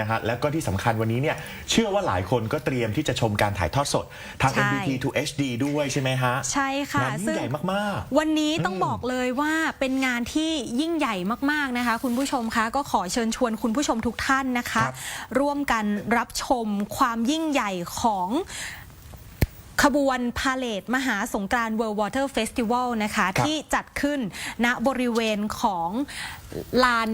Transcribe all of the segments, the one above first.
นะฮะแล้วก็ที่สำคัญวันนี้เนี่ยเชื่อว่าหลายคนก็เตรียมที่จะชมการถ่ายทอดสด ทาง ใช่ MBT to HD ด้วยใช่ไหมฮะใช่ค่ะงานยิ่งใหญ่มาก วันนี้ต้องบอกเลยว่าเป็นงานที่ยิ่งใหญ่มากๆนะคะ คุณผู้ชมคะก็ขอเชิญชวนคุณผู้ชมทุกท่านนะคะ ครับ ร่วมกันรับชมความยิ่งใหญ่ของขบวนพาเลทมหาสงกรานต์ World Water Festival นะคะ ครับที่จัดขึ้นณบริเวณของลาน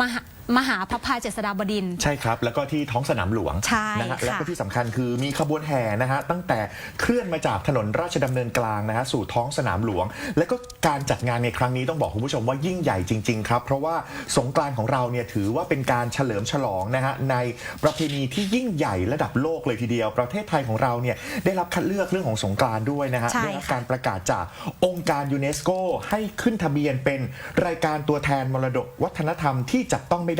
มหา มหาพระพาเจษฎาบดินทร์ๆใช่ครับ แล้วก็ที่ท้องสนามหลวงใช่นะฮะค่ะแล้วก็ที่สำคัญคือมีขบวนแห่นะฮะตั้งแต่เคลื่อนมาจากถนนราชดำเนินกลางนะฮะสู่ท้องสนามหลวง แล้วก็การจัดงานในครั้งนี้ต้องบอกคุณผู้ชมว่ายิ่งใหญ่จริง ๆ ครับ เพราะว่าสงกรานต์ของเราเนี่ยถือว่าเป็นการเฉลิมฉลองนะฮะในประเพณีที่ยิ่งใหญ่ระดับโลกเลยทีเดียว ประเทศไทยของเราเนี่ยได้รับคัดเลือกเรื่องของสงกรานต์ด้วยนะฮะใช่ได้รับค่ะ การประกาศจากองค์การยูเนสโกให้ขึ้นทะเบียนเป็นรายการตัวแทนมรดกวัฒนธรรมที่จับต้องไม่ได้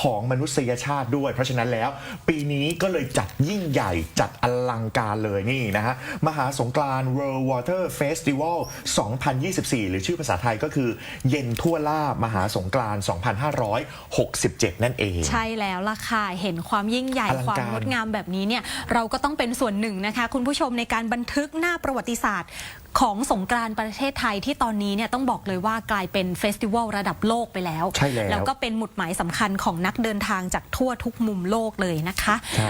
ของมนุษยชาติด้วย เพราะฉะนั้นแล้ว ปีนี้ก็เลยจัดยิ่งใหญ่จัดอลังการเลยนี่นะฮะ มหาสงกรานต์ World Water Festival 2024 หรือชื่อภาษาไทยก็คือ เย็นทั่วล่ามหาสงกรานต์2567 นั่นเอง ใช่แล้วล่ะค่ะ เห็นความยิ่งใหญ่อลังความการงดงามแบบนี้เนี่ยเราก็ต้องเป็นส่วนหนึ่งนะคะ คุณผู้ชมในการบันทึกหน้าประวัติศาสตร์ ของสงกรานต์ประเทศไทยที่ตอนนี้เนี่ยต้องบอกเลยว่ากลายเป็นเฟสติวัลระดับโลกไปแล้ว ใช่แล้ว แล้วก็เป็นหมุดหมายสำคัญของนักเดินทางจากทั่วทุกมุมโลกเลยนะคะ